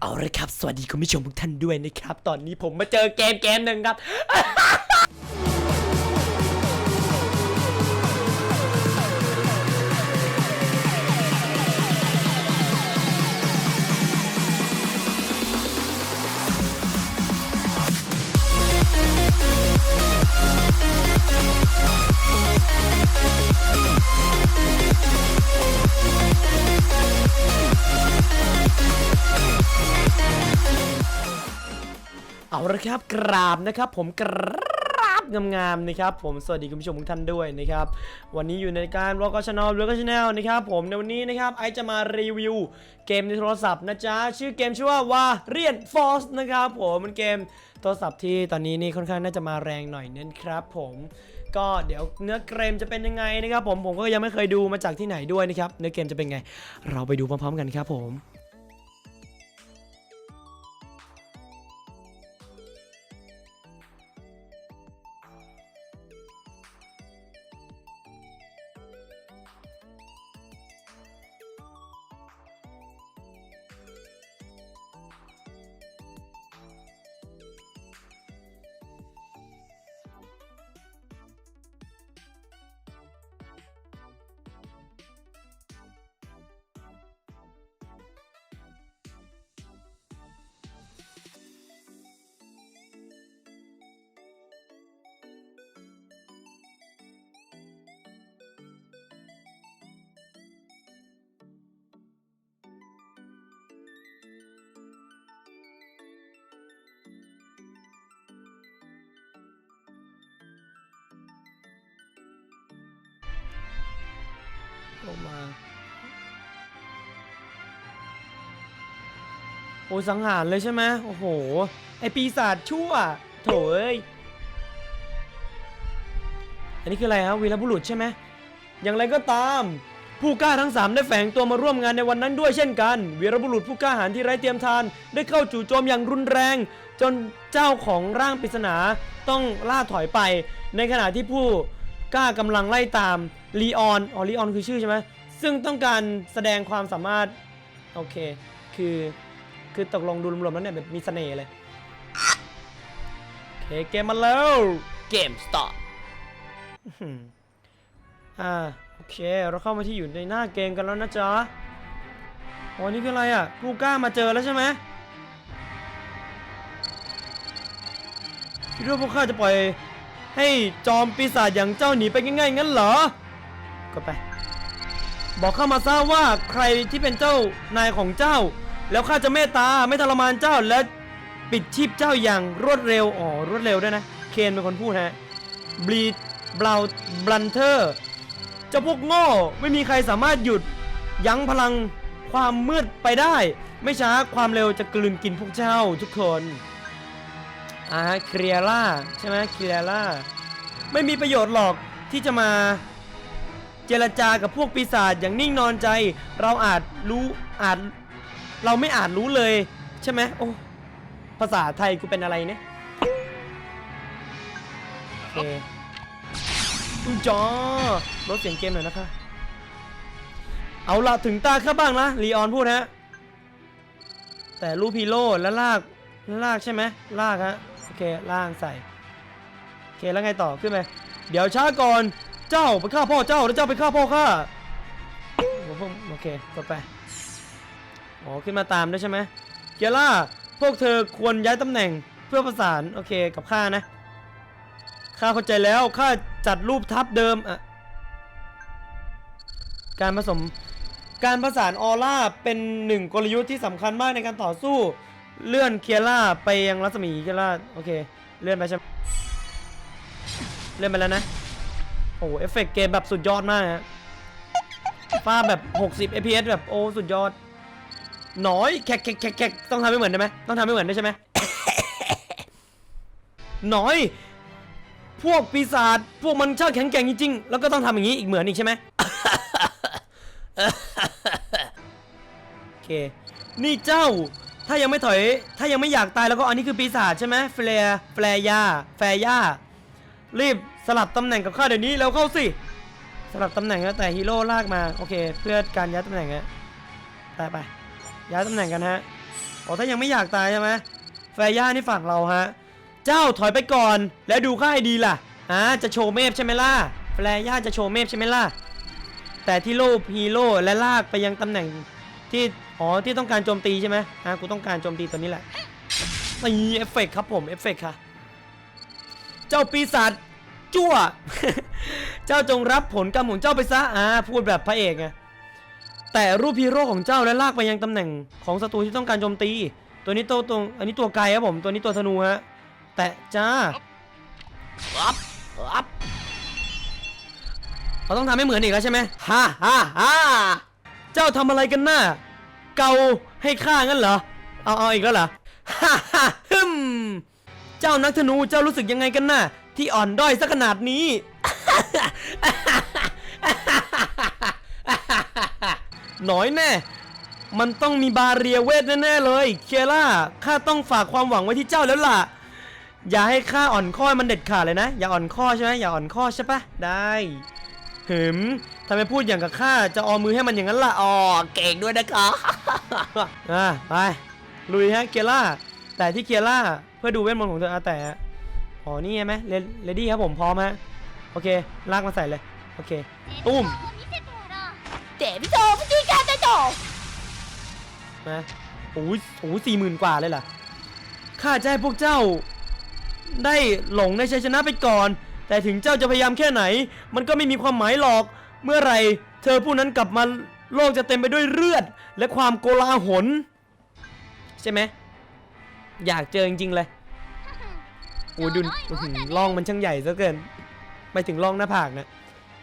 เอาละครับ สวัสดีคุณผู้ชมทุกท่านด้วยนะครับ ตอนนี้ผมมาเจอเกมเกมหนึ่งครับ ละครับกราบนะครับ ผมกราบงามๆนะครับ ผมสวัสดีคุณผู้ชมทุกท่านด้วยนะครับ วันนี้อยู่ในการบล็อกช n น l บล็อกช n น l นะครับผมในวันนี้นะครับไอจะมารีวิวเกมในโทรศัพท์นะจ๊ะชื่อเกมชื่อว่าวาเรียนฟอสนะครับผมมันเกมโทรศัพท์ที่ตอนนี้นี่ค่อนข้างน่าจะมาแรงหน่อยเน้นครับ ผมก็เดี๋ยวเนื้อเกมจะเป็นยังไงนะครับ ผมผมก็ยังไม่เคยดูมาจากที่ไหนด้วยนะครับเนื้อเกมจะเป็นไง เราไปดูพร้อมๆกันครับผม ลงมา โอ้สังหารเลยใช่ไหมโอ้โห ไอปีศาจชั่ว โถเอ้ย อันนี้คืออะไรครับวีรบุรุษใช่ไหมอย่างไรก็ตาม ผู้กล้าทั้ง 3 ได้แฝงตัวมาร่วมงานในวันนั้นด้วยเช่นกัน วีรบุรุษผู้กล้าหาญที่ไร้เตรียมทาน ได้เข้าจู่โจมอย่างรุนแรง จนเจ้าของร่างปริศนาต้องล่าถอยไป ในขณะที่ผู้ กล้ากำลังไล่ตามลีออนอ๋อลีออนคือชื่อใช่ไหมซึ่งต้องการแสดงความสามารถ โอเค คือคือตกลงดูรวมๆแล้วเนี่ยแบบมีเสน่ห์เลย โอเค เกมมาแล้ว เกมสตาร์ทอ่า โอเค เราเข้ามาที่อยู่ในหน้าเกมกันแล้วนะจ๊ะอ๋อนี่คืออะไรอะผู้กล้ามาเจอแล้วใช่ไหมคิดว่าพวกข้าจะปล่อย ให้จอมปีศาจอย่างเจ้าหนีไปง่ายๆงั้นเหรอ ก็ไป บอกข้ามาทราบว่าใครที่เป็นเจ้านายของเจ้า แล้วข้าจะเมตตาไม่ทรมานเจ้าและปิดชีพเจ้าอย่างรวดเร็ว อ๋อ รวดเร็วด้วยนะ เคนเป็นคนพูดฮะ บลีดบลาวบลันเทอร์เจ้าพวกโง่ไม่มีใครสามารถหยุดยั้งพลังความมืดไปได้ ไม่ช้าความเร็วจะกลืนกินพวกเจ้าทุกคน อ่าเคลียร่าใช่ไหมเคลียร่าไม่มีประโยชน์หรอกที่จะมาเจรจากับพวกปีศาจอย่างนิ่งนอนใจ เราอาจรู้อาจเราไม่อาจรู้เลยใช่ไหมโอ้ภาษาไทยกูเป็นอะไรเนี่ยโอเคอุ้จอลดเสียงเกมหน่อยนะคะ เอาละถึงตาข้าบ้างนะลีออนพูดฮะแต่รูปฮีโร่แล้วลากลากใช่ไหมลากฮะ เคล่างใส่โอเคแล้วไงต่อขึ้นไปเดี๋ยวช้าก่อนเจ้าไปฆ่าพ่อเจ้าแล้วเจ้าไปฆ่าพ่อข้าโอ้โหโอเคกดไปอ๋อขึ้นมาตามด้วยใช่ไหมเกียร่าพวกเธอควรย้ายตำแหน่งเพื่อประสานโอเคกับข้านะข้าเข้าใจแล้วข้าจัดรูปทับเดิมอะการผสมการประสานออร่าเป็นหนึ่งกลยุทธ์ที่สำคัญมากในการต่อสู้ เลื่อนเคียร่าไปยังรัศมีเคียร่าโอเค เลื่อนไปใช่ไหมเลื่อนไปแล้วนะ โอ้เอฟเฟกต์เกมแบบสุดยอดมากฮะฟ้าแบบ 60 fps แบบโอ้สุดยอด น้อยแขกแขกแขกแขกต้องทำให้เหมือนได้ไหมต้องทำให้เหมือนได้ใช่ไหมน้อย พวกปีศาจพวกมันช่างแข็งแกร่งจริงๆ แล้วก็ต้องทำอย่างนี้อีกเหมือนอีกใช่ไหมโอเค นี่เจ้า ถ้ายังไม่ถอย ถ้ายังไม่อยากตายแล้วก็อันนี้คือปีศาจใช่ไหมเฟลแฟลยาแฟยารีบสลับตำแหน่งกับข้าเดี๋ยวนี้แล้วเข้าสิสลับตำแหน่งแล้วแต่ฮีโร่ลากมาโอเค เพื่อการย้ายตำแหน่งฮะไปไปย้ายตำแหน่งกันฮะโอ๋อถ้ายังไม่อยากตายใช่ไหมแฟย่านี่ฝั่งเราฮะเจ้าถอยไปก่อนแล้วดูข้าให้ดีล่ะอ่าจะโชว์เมฟใช่ไหมล่ะแฟย่าจะโชว์เมฟใช่ไหมล่ะแต่ที่โลภฮีโร่และลากไปยังตำแหน่งที่ อ๋อที่ต้องการโจมตีใช่ไหมอะกูต้องการโจมตีตัวนี้แหละนี่เอฟเฟกต์ครับผมเอฟเฟกต์ค่ะ เจ้าปีศาจจั่ว เจ้าจงรับผลกรรมของเจ้าไปซะอ่าพูดแบบพระเอกไงแต่รูปฮีโร่ของเจ้าและลากไปยังตำแหน่งของศัตรูที่ต้องการโจมตี ตัวนี้ตัวตรงอันนี้ตัวไกลครับผมตัวนี้ตัวธนูฮะแต่จ้าอัพอัพเราต้องทำให้เหมือนอีกแล้วใช่ไหมฮ่าฮ่าฮ่าเจ้าทำอะไรกันน่ะ เกาให้ข้างั้นเหรอ เอาเอาอีกแล้วเหรอ ฮ่าฮ่าฮึมเจ้านักธนูเจ้ารู้สึกยังไงกันน่ะ ที่อ่อนด้อยซะขนาดนี้หน่อยแน่ มันต้องมีบาเรียเวทแน่ๆเลย เคียร่าข้าต้องฝากความหวังไว้ที่เจ้าแล้วล่ะ อย่าให้ข้าอ่อนข้อมันเด็ดขาดเลยนะ อย่าอ่อนข้อใช่ไหมอย่าอ่อนข้อใช่ปะได้หืม ทำไมพูดอย่างกับข้าจะออมมือให้มันอย่างนั้นล่ะอ๋อเก่งด้วยนะคะอ่าไปลุยฮะเกียร่าแต่ที่เกียร่าเพื่อดูเวทมนต์ของเธออาแต่อ๋อนี่ใช่ไหมเลดี้ครับผมพร้อมฮะโอเคลากมาใส่เลยโอเคตุ้มเจ็บโตพี่จีกาจะโตมาโอ้ยโอ้สี่หมื่นกว่าเลยล่ะข้าจะให้พวกเจ้า ได้หลงในชัยชนะไปก่อน แต่ถึงเจ้าจะพยายามแค่ไหน มันก็ไม่มีความหมายหรอก เมื่อไหรเธอผู้นั้นกลับมาโลกจะเต็มไปด้วยเลือด และความโกลาหล ใช่ไหม อยากเจอจริงๆเลยโอ้ยดุนอื้อหือร่องมันช่างใหญ่ซะเกิน ไปถึงร่องหน้าผากนะ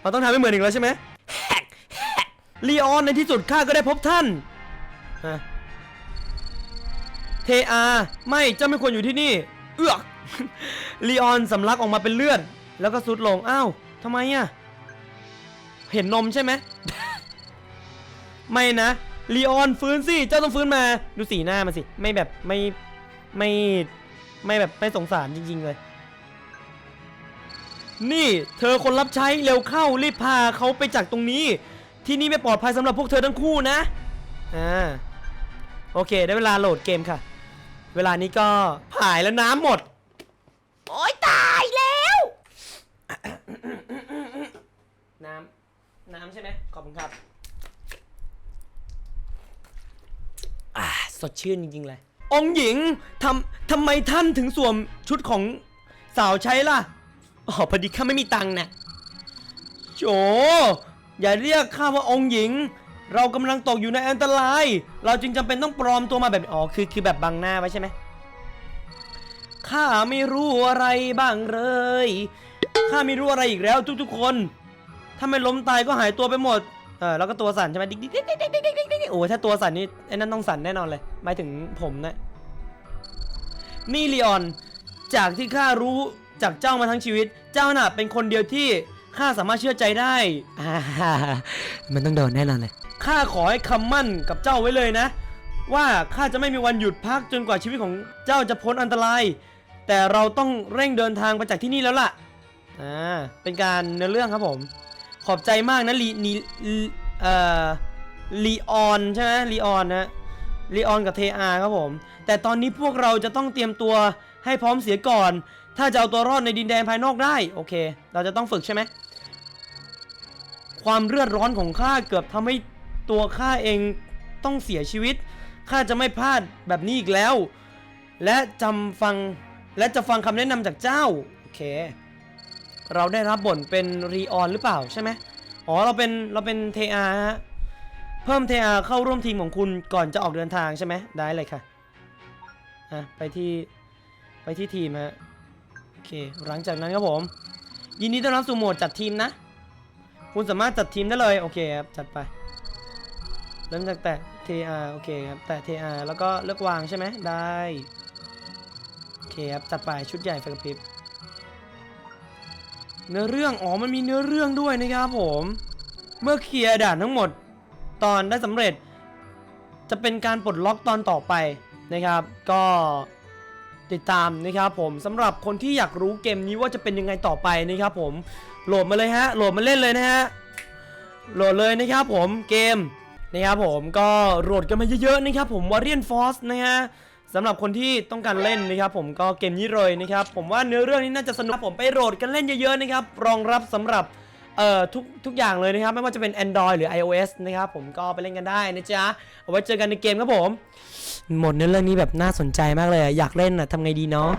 เราต้องทำให้เหมือนอีกแล้วใช่ไหมลีออนในที่สุดข้าก็ได้พบท่านฮะเทอา ไม่เจ้าไม่ควรอยู่ที่นี่ เอือกลีออนสำลักออกมาเป็นเลือด แล้วก็สุดลง อ้าวทำไมอะ เห็นนมใช่ไหม ไม่นะลีออนฟื้นสิ เจ้าต้องฟื้นมา ดูสีหน้ามันสิ ไม่แบบไม่ไม่ไม่แบบไม่สงสารจริง ๆ เลย นี่เธอคนรับใช้เร็วเข้ารีบพาเขาไปจากตรงนี้ ที่นี่ไม่ปลอดภัยสำหรับพวกเธอทั้งคู่นะ อ่า โอเค ได้เวลาโหลดเกมค่ะ เวลานี้ก็ผ่ายแล้วน้ำหมด โอ้ยตายแล้ว น้ำ น้ำใช่ไหมขอบคุณครับ อ่าสดชื่นจริงๆเลย องค์หญิงทำทำไมท่านถึงสวมชุดของสาวใช้ล่ะ อ๋อพอดีข้าไม่มีตังค์นะโจอย่าเรียกข้าว่าองค์หญิง เรากำลังตกอยู่ในอันตราย เราจึงจำเป็นต้องปลอมตัวมาแบบอ๋อคือคือแบบบังหน้าไว้ใช่ไหมข้าไม่รู้อะไรบ้างเลย ข้าไม่รู้อะไรอีกแล้วทุกๆคน ถ้าไม่ล้มตายก็หายตัวไปหมด เออแล้วก็ตัวสั่นใช่ไหมดิ๊กดิ๊กดิ๊กดิ๊กดิ๊กดิ๊กดิ๊กโอ้ถ้าตัวสั่นนี่ไอ้นั่นต้องสั่นแน่นอนเลยหมายถึงผมนะ นี่ลีออน จากที่ข้ารู้จากเจ้ามาทั้งชีวิต เจ้าน่ะเป็นคนเดียวที่ข้าสามารถเชื่อใจได้อ่ามันต้องโดนแน่นอนเลยข้าขอให้คำมั่นกับเจ้าไว้เลยนะ ว่าข้าจะไม่มีวันหยุดพักจนกว่าชีวิตของเจ้าจะพ้นอันตราย แต่เราต้องเร่งเดินทางไปจากที่นี่แล้วล่ะ อ่า เป็นการเนื้อเรื่องครับผม ขอบใจมากนะลีนีเอ่อลีออนใช่ไหมลีออนนะลีออนกับเทอาครับผม แต่ตอนนี้พวกเราจะต้องเตรียมตัวให้พร้อมเสียก่อน ถ้าจะเอาตัวรอดในดินแดนภายนอกได้ โอเค เราจะต้องฝึกใช่ไหม ความเลือดร้อนของข้าเกือบทำให้ตัวข้าเองต้องเสียชีวิต ข้าจะไม่พลาดแบบนี้อีกแล้ว และจำฟัง และจะฟังคำแนะนำจากเจ้า โอเค เราได้รับบทเป็นรีออนหรือเปล่าใช่ไหมอ๋อเราเป็นเราเป็นเทอาฮะเพิ่มเทอาเข้าร่วมทีมของคุณก่อนจะออกเดินทางใช่ไหมได้เลยค่ะอะไปที่ไปที่ทีมฮะโอเคหลังจากนั้นครับผม ยินดีต้อนรับสู่โหมดจัดทีมนะ คุณสามารถจัดทีมได้เลยโอเคครับจัดไปเริ่มจากแตะ TR โอเคครับแตะ TR แล้วก็เลือกวางใช่ไหมได้โอเคครับจัดไปชุดใหญ่ไฟกระพริบ เนื้อเรื่อง อ๋อ มันมีเนื้อเรื่องด้วยนะครับผม เมื่อเคลียร์ด่านทั้งหมด ตอนได้สำเร็จ จะเป็นการปลดล็อกตอนต่อไปนะครับ ก็ติดตามนะครับผมสำหรับคนที่อยากรู้เกมนี้ว่าจะเป็นยังไงต่อไปนะครับผม โหลดมาเลยฮะ โหลดมาเล่นเลยนะฮะ โหลดเลยนะครับผม เกมนะครับผม ก็โหลดกันมาเยอะๆนะครับผม Warrior Force นะฮะ สำหรับคนที่ต้องการเล่นนะครับผมก็เกมนี้เลยนะครับผมว่าเนื้อเรื่องนี้น่าจะสนุกผมไปโหลดกันเล่นเยอะๆนะครับรองรับสำหรับเอ่อทุกทุกอย่างเลยนะครับไม่ว่าจะเป็น Android หรือ iOS นะครับผมก็ไปเล่นกันได้นะจ๊ะเอาไว้เจอกันในเกมครับผม หมดเนื้อเรื่องนี้แบบน่าสนใจมากเลยอยากเล่นอะทำไงดีเนาะ